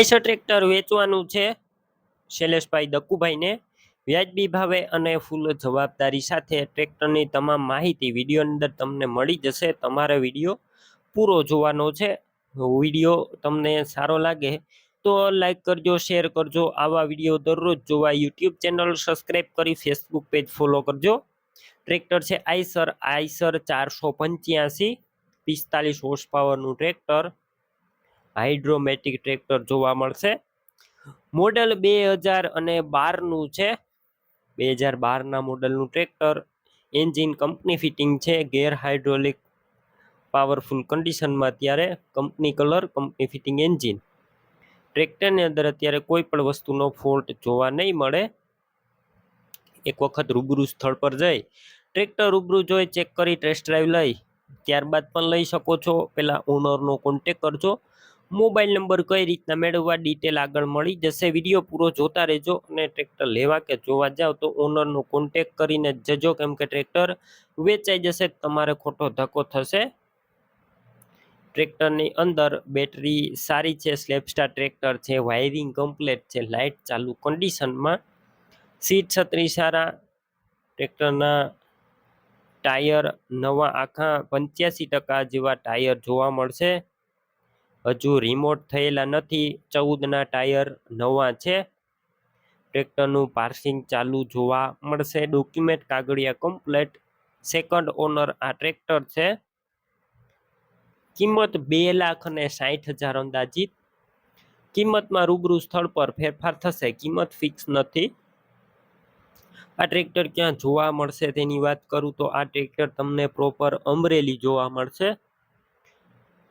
Eicher tractor વેચવાનું છે. શૈલેષભાઈ દક્કુભાઈને વ્યાજબી ભાવે અને ફૂલ જવાબદારી સાથે ટ્રેક્ટરની તમામ માહિતી વિડીયોની અંદર તમને મળી જશે. તમારે વીડિયો પૂરો જોવાનો છે. વીડિયો તમને સારો લાગે તો લાઈક કરજો, શેર કરજો. આવા વીડિયો દરરોજ જોવા યુટ્યુબ ચેનલ સબસ્ક્રાઈબ કરી ફેસબુક પેજ ફોલો કરજો. ટ્રેક્ટર છે આઈસર આઈસર ચારસો પંચ્યાસી, પિસ્તાલીસ હોર્સ પાવરનું ટ્રેક્ટર. હાઇડ્રોમેટિક ટ્રેક્ટર જોવા મળશે. મોડલ બે હજાર અને બારનું છે. બે હજાર બારના મોડલનું ટ્રેક્ટર. એન્જિન કંપની ફિટિંગ છે. ગેર હાઇડ્રોલિક પાવરફુલ કન્ડિશનમાં અત્યારે company colour, company fitting engine. ટ્રેક્ટરની અંદર અત્યારે કોઈ પણ વસ્તુનો ફોલ્ટ જોવા નહીં મળે. એક વખત રૂબરૂ સ્થળ પર જઈ ટ્રેક્ટર રૂબરૂ જોઈ ચેક કરી, ટેસ્ટ ડ્રાઈવ લઈ. ત્યારબાદ પણ લઈ શકો છો. પહેલાં ઓનરનો કોન્ટેક કરજો. મોબાઈલ નંબર કઈ રીતના મેળવવા ડિટેલ આગળ મળી જશે વીડિયો પૂરો જોતા રહેજો અને ટ્રેક્ટર લેવા કે જોવા જાવ તો ઓનરનો કોન્ટેક કરીને જજો કેમ કે ટ્રેક્ટર વેચાઈ જશે, તમારે ખોટો ધક્કો થશે. ટ્રેક્ટરની અંદર બેટરી સારી છે સ્લેપસ્ટાર ટ્રેક્ટર છે વાયરિંગ કમ્પ્લેટ છે લાઇટ ચાલુ કન્ડિશનમાં સીટ છત્રી સારા ટ્રેક્ટરના ટાયર નવા આખા પંચ્યાસી ટકા જેવા ટાયર જોવા મળશે. હજુ રિમોટ થયેલા નથી. ચૌદના ટાયર નવા છે. ટ્રેક્ટરનું પાર્સિંગ ચાલુ જોવા મળશે. ડોક્યુમેન્ટ કાગળિયા કમ્પ્લેટ સેકન્ડ ઓનર આ ટ્રેક્ટર છે. કિંમત બે લાખ અને સાઠ હજાર અંદાજિત. કિંમતમાં રૂબરૂ સ્થળ પર ફેરફાર થશે. કિંમત ફિક્સ નથી. આ ટ્રેક્ટર ક્યાં જોવા મળશે તેની વાત કરું તો આ ટ્રેક્ટર તમને પ્રોપર અમરેલી જોવા મળશે.